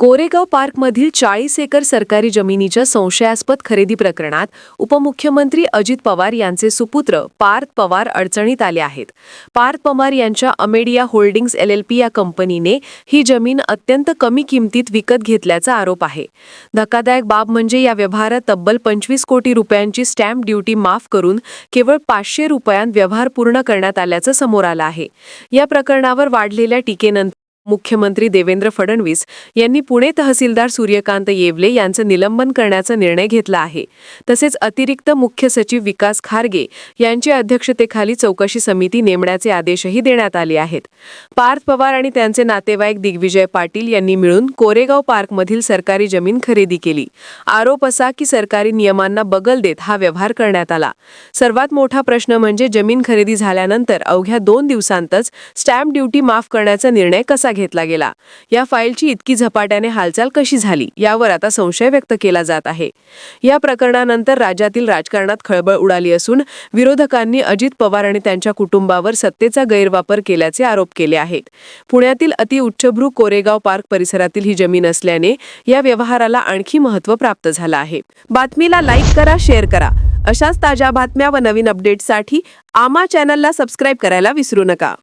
कोरेगाव पार्कमधील चाळीस एकर सरकारी जमिनीच्या संशयास्पद खरेदी प्रकरणात उपमुख्यमंत्री अजित पवार यांचे सुपुत्र पार्थ पवार अडचणीत आले आहेत. पार्थ पवार यांच्या Amadea Holdings L L P या कंपनीने ही जमीन अत्यंत कमी किमतीत विकत घेतल्याचा आरोप आहे. धक्कादायक बाब म्हणजे या व्यवहारात तब्बल पंचवीस कोटी रुपयांची स्टॅम्प ड्युटी माफ करून केवळ पाचशे रुपयांत व्यवहार पूर्ण करण्यात आल्याचं समोर आलं आहे. या प्रकरणावर वाढलेल्या टीकेनंतर मुख्यमंत्री देवेंद्र फडणवीस यांनी पुणे तहसीलदार सूर्यकांत येवले यांचं निलंबन करण्याचा निर्णय घेतला आहे. तसेच अतिरिक्त मुख्य सचिव विकास खारगे यांच्या अध्यक्षतेखाली चौकशी समिती नेमण्याचे आदेशही देण्यात आले आहेत. पार्थ पवार आणि त्यांचे नातेवाईक दिग्विजय पाटील यांनी मिळून कोरेगाव पार्कमधील सरकारी जमीन खरेदी केली. आरोप असा की सरकारी नियमांना बगल देत हा व्यवहार करण्यात आला. सर्वात मोठा प्रश्न म्हणजे जमीन खरेदी झाल्यानंतर अवघ्या दोन दिवसांतच स्टॅम्प ड्युटी माफ करण्याचा निर्णय कसा घेतला गेला. या फाईलची इतकी झपाट्याने हालचाल कशी झाली यावर आता संशय व्यक्त केला जात आहे. या प्रकरणानंतर राज्यातील राजकारणात खळबळ उडाली असून विरोधकांनी अजित पवार आणि त्यांच्या कुटुंबावर सत्तेचा गैरवापर केल्याचे आरोप केले आहेत. पुण्यातील अतिउच्चभ्रू कोरेगाव पार्क परिसरातील ही जमीन असल्याने या व्यवहाराला आणखी महत्त्व प्राप्त झालं आहे. बातमीला लाईक करा शेअर करा. अशाच ताज्या बातम्या व नवीन अपडेट्ससाठी आमा चॅनलला सबस्क्राईब करायला विसरू नका.